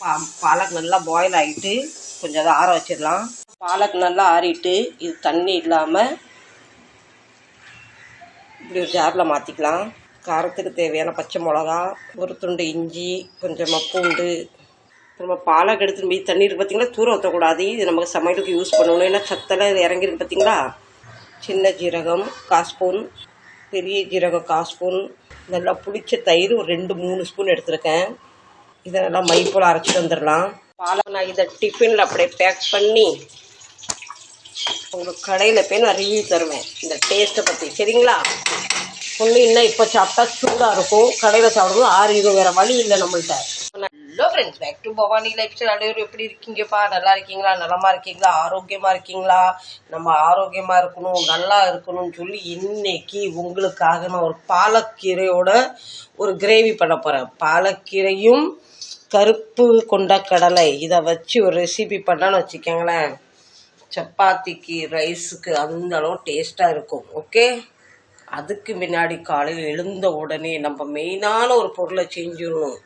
பா பாலக் நல்லா பாயில் ஆகிட்டு கொஞ்சம் அதை ஆற வச்சிடலாம். பாலக் நல்லா ஆறிட்டு இது தண்ணி இல்லாமல் இப்படி ஒரு ஜாரில் மாற்றிக்கலாம் காரத்துக்கு தேவையான பச்சை மிளகா ஒரு துண்டு இஞ்சி கொஞ்சமாக பூண்டு. நம்ம பாலக் எடுத்துட்டு போய் தண்ணீர் பார்த்தீங்களா தூர ஊற்றக்கூடாது இது நமக்கு சமையலுக்கு யூஸ் பண்ணணும். ஏன்னா சத்தெல்லாம் இது இறங்கிருக்கு பார்த்தீங்களா சின்ன ஜீரகம் கால் ஸ்பூன். பெரிய ஜீரகம் கால் ஸ்பூன். நல்லா புளிச்ச தயிர் ஒரு ரெண்டு மூணு ஸ்பூன் எடுத்திருக்கேன். இதை நல்லா அரைச்சி தந்துடலாம் அரைச்சிட்டு வந்துடலாம். பாலை நான் இதை டிஃபினில் அப்படியே பேக் பண்ணி உங்களுக்கு கடையில் போய் நான் ரிவ்யூ தருவேன். இந்த டேஸ்ட்டை பற்றி சரிங்களா? ஒன்று இன்னும் இப்போ சாப்பிட்டா சூடாக இருக்கும். கடையில் சாப்பிடும்போது ஆறிடும் வேறு வழி இல்லை நம்மள்கிட்ட hello friends back to Bhavani lifestyle அனைவரும் எப்படி இருக்கீங்கப்பா? நல்லா இருக்கீங்களா? நலமாக இருக்கீங்களா? ஆரோக்கியமாக இருக்கீங்களா? நம்ம ஆரோக்கியமாக இருக்கணும் நல்லா இருக்கணும்னு சொல்லி இன்னைக்கு உங்களுக்காக நான் ஒரு பாலக்கீரையோட ஒரு கிரேவி பண்ண போகிறேன் பாலக்கீரையும் கருப்பு கொண்ட கடலை. இதை வச்சு ஒரு ரெசிபி பண்ணான்னு வச்சுக்கோங்களேன். சப்பாத்திக்கு ரைஸுக்கு அந்த அளவு டேஸ்ட்டாக இருக்கும். ஓகே அதுக்கு முன்னாடி காலையில் எழுந்த உடனே நம்ம மெயினான ஒரு பொருளை செஞ்சிடணும்.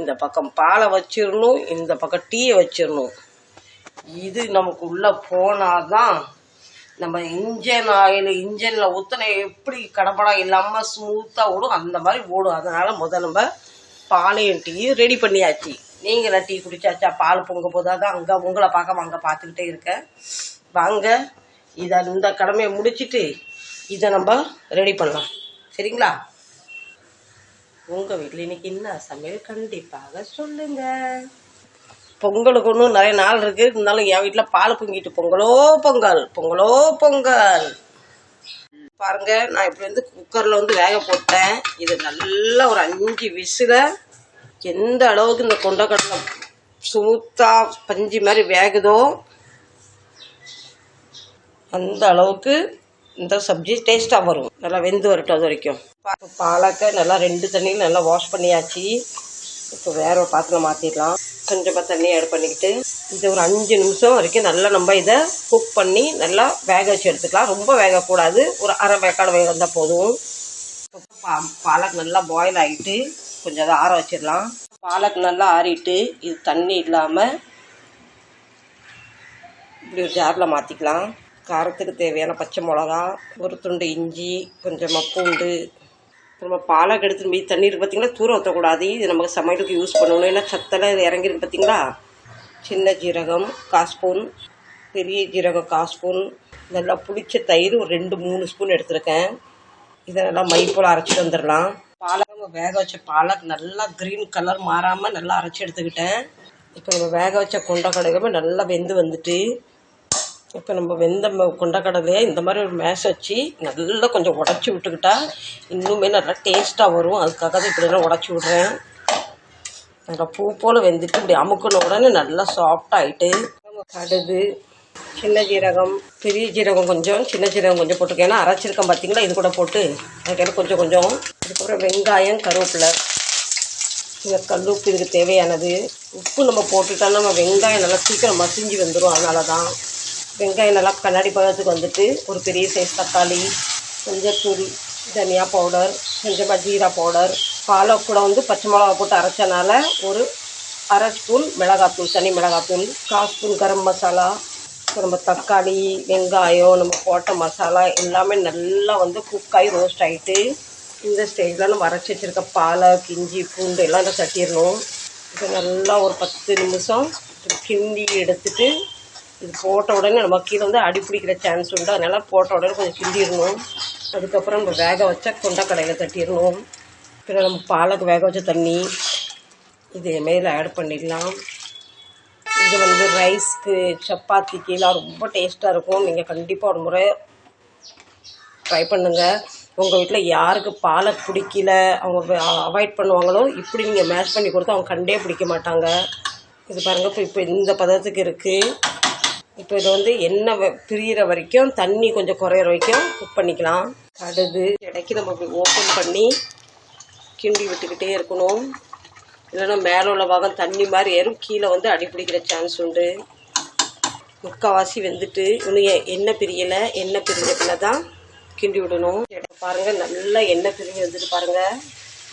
இந்த பக்கம் பாலை வச்சிடணும் இந்த பக்கம் டீயை வச்சிடணும். இது நமக்கு உள்ளே போனால் தான் நம்ம இன்ஜின் ஆயில் இன்ஜினில் ஊற்றின எப்படி கடப்படம் இல்லாமல் ஸ்மூத்தாக ஓடும் அந்த மாதிரி ஓடும். அதனால் முதல் நம்ம பாலையும் டீயும் ரெடி பண்ணியாச்சு. நீங்களாம் டீ குடிச்சாச்சா? பால் பொங்க போதாதான் அங்கே உங்களை பார்க்க வாங்க பார்த்துக்கிட்டே இருக்கேன். வாங்க. இதை இந்த கடமையை முடிச்சிட்டு இதை நம்ம ரெடி பண்ணலாம். சரிங்களா? உங்கள் வீட்டில் இன்னைக்கு என்ன சமையல்? கண்டிப்பாக சொல்லுங்கள் பொங்கலுக்கு ஒன்றும் நிறைய நாள் இருக்குது இருந்தாலும் என் வீட்டில் பால் பொங்கிட்டு பொங்கலோ பொங்கல் பொங்கலோ பொங்கல். பாருங்க நான் இப்படி வந்து குக்கரில் வந்து வேக போட்டேன். இது நல்லா ஒரு அஞ்சு விசில் எந்த அளவுக்கு இந்த கொண்டக்கடலை ஸ்மூத்தாக பஞ்சு மாதிரி வேகுதோ அந்த அளவுக்கு இந்த சப்ஜி டேஸ்ட்டாக வரும். நல்லா வெந்து வரட்டும் அது வரைக்கும். பா- பாலக்கை நல்லா ரெண்டு தண்ணியும் நல்லா வாஷ் பண்ணியாச்சு. இப்போ வேற ஒரு பாத்திரம் மாற்றிடலாம் கொஞ்சமாக தண்ணி ஆட் பண்ணிக்கிட்டு இது ஒரு அஞ்சு நிமிஷம் வரைக்கும் நல்லா நம்ம இதை குக் பண்ணி நல்லா வேக வச்சு எடுத்துக்கலாம். ரொம்ப வேகக்கூடாது. ஒரு அரை வேக்காடு வேக வந்தால் போதும். பா பாலக் நல்லா பாயில் ஆகிட்டு கொஞ்சம் அதை ஆற வச்சிடலாம். பாலக் நல்லா ஆறிட்டு இது தண்ணி இல்லாமல் இப்படி ஒரு ஜாரில் மாற்றிக்கலாம் காரத்துக்கு தேவையான பச்சை மிளகா ஒரு துண்டு இஞ்சி கொஞ்சமாக பூண்டு நம்ம பாலாக எடுத்துட்டு போய் தண்ணீர் பார்த்தீங்களா தூர ஊற்றக்கூடாது இது நமக்கு சமையலுக்கு யூஸ் பண்ணணும். ஏன்னா சத்தெல்லாம் இது இறங்கிருக்கு பார்த்தீங்களா சின்ன ஜீரகம் கால் ஸ்பூன் பெரிய ஜீரகம் கால் ஸ்பூன் நல்லா புளிச்ச தயிர் ஒரு ரெண்டு மூணு ஸ்பூன் எடுத்திருக்கேன். இதை நல்லா மை போல் அரைச்சிட்டு வந்துடலாம். பாலக் நம்ம வேக வச்ச பாலக் நல்லா க்ரீன் கலர் மாறாமல் நல்லா அரைச்சி எடுத்துக்கிட்டேன். இப்போ நம்ம வேக வச்ச கொண்டக்கடலையுமே நல்லா வெந்து வந்துட்டு இப்போ நம்ம வெந்த ம- கொண்டக்கடலையை இந்த மாதிரி ஒரு மேஷ் வச்சு நல்லா கொஞ்சம் உடச்சி விட்டுக்கிட்டா இன்னுமே நல்லா டேஸ்ட்டாக வரும். அதுக்காக தான் இப்படிலாம் உடச்சி விட்றேன். நல்லா பூ போல் வெந்துட்டு இப்படி அமுக்கின உடனே நல்லா சாஃப்ட் ஆகிட்டு கடுகு சின்ன ஜீரகம் பெரிய ஜீரகம் கொஞ்சம் சின்ன ஜீரகம் கொஞ்சம் போட்டிருக்கேன் ஏன்னா அரைச்சிருக்கேன் பார்த்தீங்களா இது கூட போட்டு. அதுக்கப்புறம் கொஞ்சம் கொஞ்சம். அதுக்கப்புறம் வெங்காயம் கருவேப்பிலை. இந்த கல் உப்பு இதுக்கு தேவையானது. உப்பு நம்ம போட்டுட்டா நம்ம வெங்காயம் நல்லா சீக்கிரம் மசிஞ்சு வந்துடும் அதனால தான் வெங்காயம் நல்லா கண்ணாடி பதத்துக்கு வந்துட்டு ஒரு பெரிய சைஸ் தக்காளி கொஞ்சத்தூள் தனியா பவுடர் கொஞ்சமாக ஜீரா பவுடர் பாலக் கூட வந்து பச்சை மிளகா போட்டு அரைச்சனால ஒரு அரை ஸ்பூன் மிளகாத்தூள் தனி மிளகாத்தூள் கால் ஸ்பூன் கரம் மசாலா நம்ம தக்காளி வெங்காயம் நம்ம போட்ட மசாலா எல்லாமே நல்லா வந்து குக்காகி ரோஸ்ட் ஆகிட்டு இந்த ஸ்டேஜில் நம்ம அரைச்சி வச்சுருக்க பாலை கிஞ்சி பூண்டு எல்லாம் தட்டிடணும். இப்போ நல்லா ஒரு பத்து நிமிஷம் கிண்டி எடுத்துட்டு இது போட்ட உடனே நம்ம கீழே வந்து அடி பிடிக்கிற சான்ஸ் உண்டு. அதனால் போட்ட உடனே கொஞ்சம் கிண்டிடணும். அதுக்கப்புறம் நம்ம வேக வச்ச கொண்டக்கடையில் தட்டிடணும். பிறகு நம்ம பாலுக்கு வேக வச்ச தண்ணி இது மேலே ஆட் பண்ணிடலாம். இது வந்து ரைஸ்க்கு சப்பாத்திக்கு எல்லாம் ரொம்ப டேஸ்ட்டாக இருக்கும். நீங்கள் கண்டிப்பாக ஒரு முறை ட்ரை பண்ணுங்கள் உங்கள் வீட்டில் யாருக்கு பாலை பிடிக்கல அவங்க அவாய்ட் பண்ணுவாங்களோ இப்படி நீங்கள் மேஷ் பண்ணி கொடுத்தா அவங்க கண்டே பிடிக்க மாட்டாங்க. இது பாருங்கள் இப்போ இப்போ இந்த பதத்துக்கு இருக்குது இப்போ இது வந்து எண்ணெய் வெ- பிரியிற வரைக்கும் தண்ணி கொஞ்சம் குறையிற வரைக்கும் குக் பண்ணிக்கலாம். கடுகு இடைக்கு நம்ம இப்படி ஓப்பன் பண்ணி கிண்டி விட்டுக்கிட்டே இருக்கணும். இல்லைன்னா மேலே உள்ள பாகம் தண்ணி மாதிரி ஏறும். கீழே வந்து அடிப்பிடிக்கிற சான்ஸ் உண்டு. முக்கால்வாசி வெந்துட்டு இன்னும் எ- எண்ணெய் பிரியலை. எண்ணெய் பிரிஞ்ச பிள்ளை தான் கிண்டி விடணும். பாருங்கள் நல்லா எண்ணெய் பிரிஞ்சு வந்துட்டு பாருங்கள்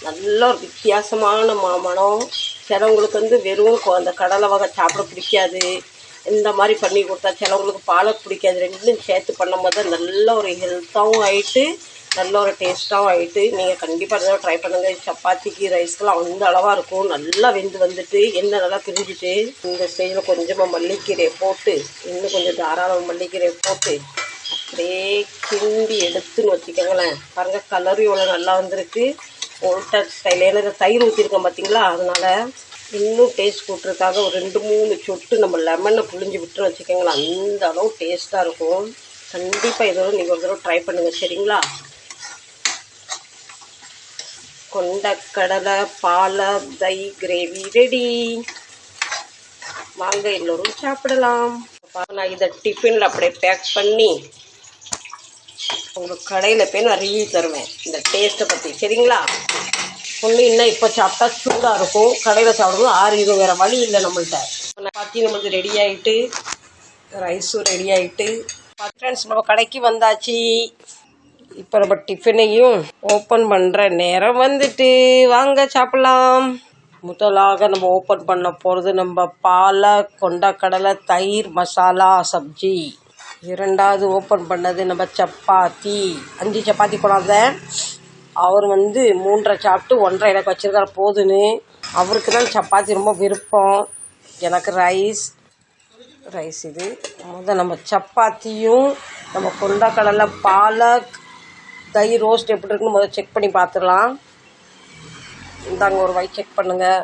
நல்ல ஒரு வித்தியாசமான மாமணம் சிலவங்களுக்கு வந்து வெறும் கொ- அந்த கடலை வகை சாப்பிட பிடிக்காது. இந்த மாதிரி பண்ணி கொடுத்தா சிலவங்களுக்கு பாலக் பிடிக்காது. ரெண்டும் சேர்த்து பண்ணும்போது தான் நல்ல ஒரு ஹெல்த்தாகவும் ஆயிட்டு நல்ல ஒரு டேஸ்ட்டாகவும் ஆயிட்டு நீங்கள் கண்டிப்பாக அதை ட்ரை பண்ணுங்கள் சப்பாத்திக்கு ரைஸ்க்கெலாம் அந்த அளவாக இருக்கும். நல்லா வெந்து வந்துட்டு எண்ணெய் நல்லா பிரிஞ்சுட்டு இந்த ஸ்டேஜில் கொஞ்சமாக மல்லிக்கீரையை போட்டு இன்னும் கொஞ்சம் தாராளம் மல்லிக்கீரையை போட்டு அப்படியே கிண்டி எடுத்துன்னு வச்சுக்கோங்களேன். பாருங்கள் கலரும் இவ்வளோ நல்லா வந்திருக்கு. ஓல்டர் ஸ்டைல் ஏன்னா தயிர் ஊற்றிருக்கோம் பார்த்தீங்களா அதனால் இன்னும் டேஸ்ட் கூட்டுறதுக்காக ஒரு ரெண்டு மூணு சொட்டு நம்ம லெமனை புழிஞ்சு விட்டு வச்சுக்கோங்களேன். அந்த அளவு டேஸ்ட்டாக இருக்கும். கண்டிப்பாக இதோட நீங்கள் ஒரு தடவை ட்ரை பண்ணுங்கள் சரிங்களா? கொண்டக்கடலை பாலை தை கிரேவி ரெடி வாங்க எல்லோரும் சாப்பிடலாம். நான் இதை டிஃபினில் அப்படியே பேக் பண்ணி உங்களுக்கு கடையில் போய் நான் ரிவ்யூ தருவேன். இந்த டேஸ்ட்டை பற்றி சரிங்களா? ஒன்று இன்னும் இப்போ சாப்பிட்டா சூடாக இருக்கும். கடையில் சாப்பிடும்போது ஆறிடும் வேறு வழி இல்லை நம்மள்ட்ட. பாத்தி நம்மளுக்கு ரெடி ஆகிட்டு ரைஸும் ரெடி ஆகிட்டு ஃப்ரெண்ட்ஸ் நம்ம கடைக்கு வந்தாச்சு. இப்போ நம்ம டிஃபனையும் ஓப்பன் பண்ணுற நேரம் வந்துட்டு. வாங்க சாப்பிடலாம். முதலாக நம்ம ஓப்பன் பண்ண போகிறது நம்ம பாலை கொண்டக்கடலை தயிர் மசாலா சப்ஜி. இரண்டாவது ஓப்பன் பண்ணது நம்ம சப்பாத்தி. அஞ்சு சப்பாத்தி கொண்டாந்தேன் அவர் வந்து மூன்றரை சாப்பிட்டு ஒன்றரை எனக்கு வச்சுருக்காரு போதுன்னு. அவருக்கு தான் சப்பாத்தி ரொம்ப விருப்பம். எனக்கு ரைஸ். ரைஸ் இது. முதல் நம்ம சப்பாத்தியும் நம்ம கொண்டக்கடலை பாலக் தயிர் ரோஸ்ட் எப்படி இருக்குன்னு முதல் செக் பண்ணி பார்த்துடலாம். இந்தாங்க ஒரு வாய் செக் பண்ணுங்கள்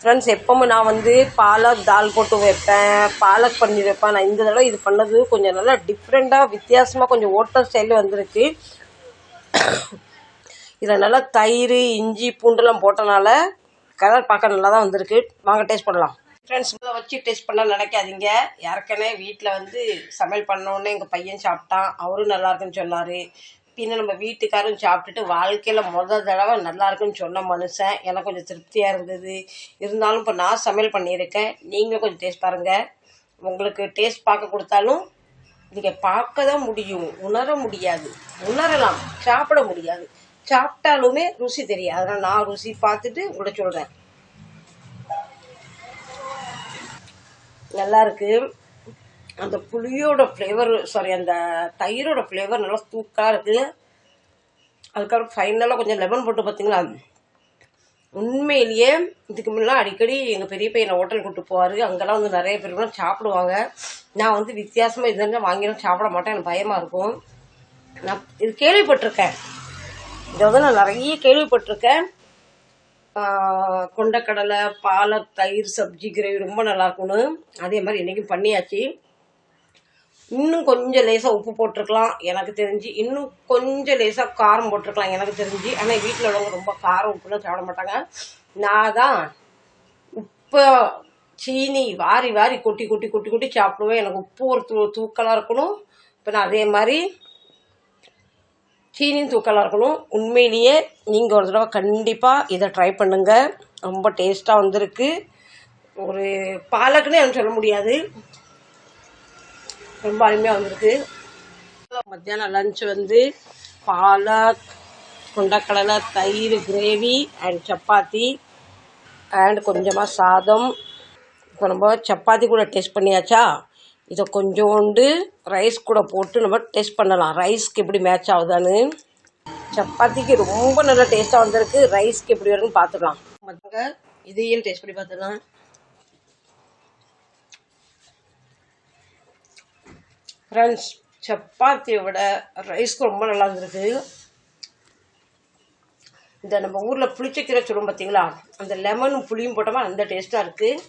ஃப்ரெண்ட்ஸ் எப்போவுமே நான் வந்து பாலக் தால் போட்டு வைப்பேன். பாலக் பன்னீர் வைப்பேன். நான் இந்த தடவை இது பண்ணது கொஞ்சம் நல்லா டிஃப்ரெண்ட்டாக வித்தியாசமாக கொஞ்சம் ஓட்டர் ஸ்டைலில் வந்திருக்கு. இதில் நல்லா தயிர் இஞ்சி பூண்டுலாம் போட்டனால கலர் பார்க்க நல்லா தான் வந்திருக்கு. வாங்க டேஸ்ட் பண்ணலாம். ஃப்ரெண்ட்ஸ் இதை வச்சு டேஸ்ட் பண்ண நினைக்காதீங்க. ஏற்கனவே வீட்டில் வந்து சமையல் பண்ணோன்னே எங்கள் பையன் சாப்பிட்டான். அவரும் நல்லா இருக்குன்னு சொன்னார். பின்ன நம்ம வீட்டுக்காரும் சாப்பிட்டுட்டு வாழ்க்கையில் முதல் தடவை நல்லா இருக்குன்னு சொன்ன மனுஷன். எனக்கு கொஞ்சம் திருப்தியாக இருந்தது. இருந்தாலும் இப்போ நான் சமையல் பண்ணியிருக்கேன். நீங்களும் கொஞ்சம் டேஸ்ட் பாருங்கள் உங்களுக்கு டேஸ்ட் பார்க்க கொடுத்தாலும் நீங்கள் பார்க்க தான் முடியும். உணர முடியாது. உணரலாம். சாப்பிட முடியாது. சாப்பிட்டாலுமே ருசி தெரியாது. அதனால் நான் ருசி பார்த்துட்டு உங்களை சொல்கிறேன் நல்லா இருக்கு. அந்த புளியோட ஃப்ளேவர் சாரி அந்த தயிரோட ஃப்ளேவர் நல்லா தூக்காக இருக்குது அதுக்கப்புறம் ஃபைனலாக கொஞ்சம் லெமன் போட்டு பார்த்தீங்களா உண்மையிலேயே இதுக்கு முன்னெல்லாம் அடிக்கடி எங்கள் பெரிய பையனை ஹோட்டல் கூட்டு போவார். அங்கெல்லாம் வந்து நிறைய பேருக்குலாம் சாப்பிடுவாங்க. நான் வந்து வித்தியாசமாக இதுன்னு வாங்கிடும் சாப்பிட மாட்டேன். எனக்கு பயமாக இருக்கும். நான் இது கேள்விப்பட்டிருக்கேன். இதை வந்து நான் நிறைய கேள்விப்பட்டிருக்கேன். கொண்டக்கடலை பாலை தயிர் சப்ஜி கிரேவி ரொம்ப நல்லா இருக்கும்னு அதே மாதிரி என்றைக்கும் பண்ணியாச்சு. இன்னும் கொஞ்சம் லேசாக உப்பு போட்டிருக்கலாம் எனக்கு தெரிஞ்சு. இன்னும் கொஞ்சம் லேசாக காரம் போட்டிருக்கலாம் எனக்கு தெரிஞ்சு. ஆனால் வீட்டில் உள்ளவங்க ரொம்ப காரம் உப்புலாம் சாப்பிட மாட்டாங்க. நான் தான் உப்பை சீனி வாரி வாரி கொட்டி கொட்டி கொட்டி கொட்டி சாப்பிடுவேன். எனக்கு உப்பு ஒரு தூ தூக்கலாக இருக்கணும். இப்போ நான் அதே மாதிரி சீனியும் தூக்கலாக இருக்கணும். உண்மையிலேயே நீங்கள் ஒரு தடவை கண்டிப்பாக இதை ட்ரை பண்ணுங்கள் ரொம்ப டேஸ்ட்டாக வந்திருக்கு. ஒரு பாலக்குன்னு சொல்ல முடியாது. ரொம்ப அருமையாக வந்திருக்கு. மத்தியானம் லஞ்ச் வந்து பாலக் கொண்டக்கடலை தயிர் கிரேவி அண்ட் சப்பாத்தி அண்ட் கொஞ்சமாக சாதம். இப்போ நம்ம சப்பாத்தி கூட டேஸ்ட் பண்ணியாச்சா? இதை கொஞ்சோண்டு ரைஸ் கூட போட்டு நம்ம டேஸ்ட் பண்ணலாம். ரைஸ்க்கு எப்படி மேட்ச் ஆகுதான்னு. சப்பாத்திக்கு ரொம்ப நல்ல டேஸ்ட்டாக வந்திருக்கு. ரைஸ்க்கு எப்படி வருதுன்னு பார்த்துக்கலாம் மற்றவங்க இதையும் டேஸ்ட் பண்ணி பார்த்துக்கலாம் ஃப்ரெண்ட்ஸ் சப்பாத்தியை விட ரைஸ்க்கு ரொம்ப நல்லா இருந்திருக்கு இந்த நம்ம ஊரில் புளிச்சக்கீரை சொல்லுவோம் பார்த்தீங்களா அந்த லெமனும் புளியும் போட்டோமா அந்த டேஸ்ட்டாக இருக்குது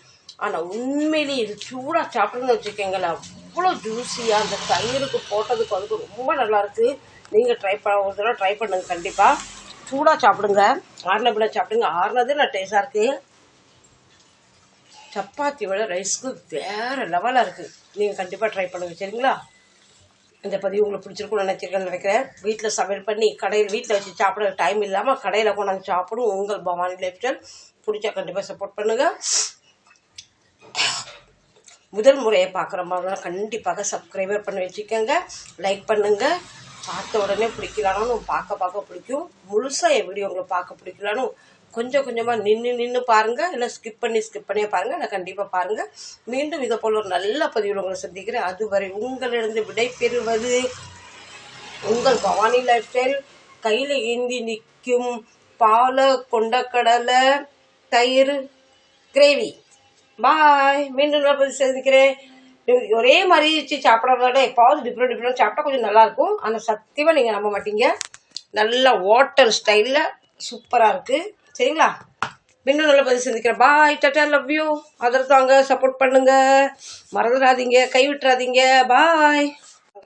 ஆனால் உண்மையிலேயே இது சூடாக சாப்பிட்ணுன்னு வச்சுக்கோங்களேன். அவ்வளோ ஜூஸியாக அந்த தயிருக்கு போட்டதுக்கு அதுக்கு ரொம்ப நல்லா நீங்கள் ட்ரை பண்ண ஒரு தடவை ட்ரை பண்ணுங்க கண்டிப்பாக சூடாக சாப்பிடுங்க. ஆறுன பிள்ளை சாப்பிடுங்க. ஆறுனது நான் டேஸ்டாக இருக்குது சப்பாத்தி விட ரைஸ்க்கு வேறு லெவலாக இருக்குது நீங்கள் கண்டிப்பாக ட்ரை பண்ணுங்கள் சரிங்களா? இந்த பதிவு உங்களுக்கு பிடிச்சிருக்கும்னு நினச்சிருக்கேன் நினைக்கிறேன். வீட்டில் சமையல் பண்ணி கடையில் வீட்டில் வச்சு சாப்பிட டைம் இல்லாமல் கடையில் கொண்டாந்து சாப்பிடும் உங்கள் பவானி லைஃப் ஸ்டைல் பிடிச்சா கண்டிப்பாக சப்போர்ட் பண்ணுங்கள் முதல் முறையை பார்க்குற மாதிரி கண்டிப்பாக சப்ஸ்கிரைபர் பண்ணி வச்சுக்கோங்க. லைக் பண்ணுங்கள் பார்த்த உடனே பிடிக்கலான்னு பார்க்க பார்க்க பிடிக்கும். முழுசாக என் வீடியோ உங்களுக்கு பார்க்க பிடிக்கலானும் கொஞ்சம் கொஞ்சமாக நின்று நின்று பாருங்கள் இல்லை ஸ்கிப் பண்ணி ஸ்கிப் பண்ணியே பாருங்கள் நான் கண்டிப்பாக பாருங்கள் மீண்டும் இதை போல் ஒரு நல்ல பதிவில் உங்களை சந்திக்கிறேன். அதுவரை உங்களிடந்து விடைபெறுவது உங்கள் பவானி லைஃப் ஸ்டைல் கையில் ஏந்தி நிற்கும் பாலை கொண்டக்கடலை தயிர் கிரேவி பாய் மீண்டும் நல்ல பதிவு ஒரே மாதிரி வச்சு சாப்பிட்றத விட எப்பாவது டிஃப்ரெண்ட் டிஃப்ரெண்ட் சாப்பிட்டா கொஞ்சம் நல்லாயிருக்கும் ஆனால் சத்தியமாக நீங்கள் நம்ப மாட்டீங்க. நல்ல ஹோட்டல் ஸ்டைலில் சூப்பராக இருக்குது சரிங்களா? மீண்டும் நல்ல பதிவு சந்திக்கிறேன். பாய் டட்டா லவ் யூ அதர் தாங்க சப்போர்ட் பண்ணுங்கள் மறந்துடாதீங்க கைவிட்டுறாதீங்க. பாய்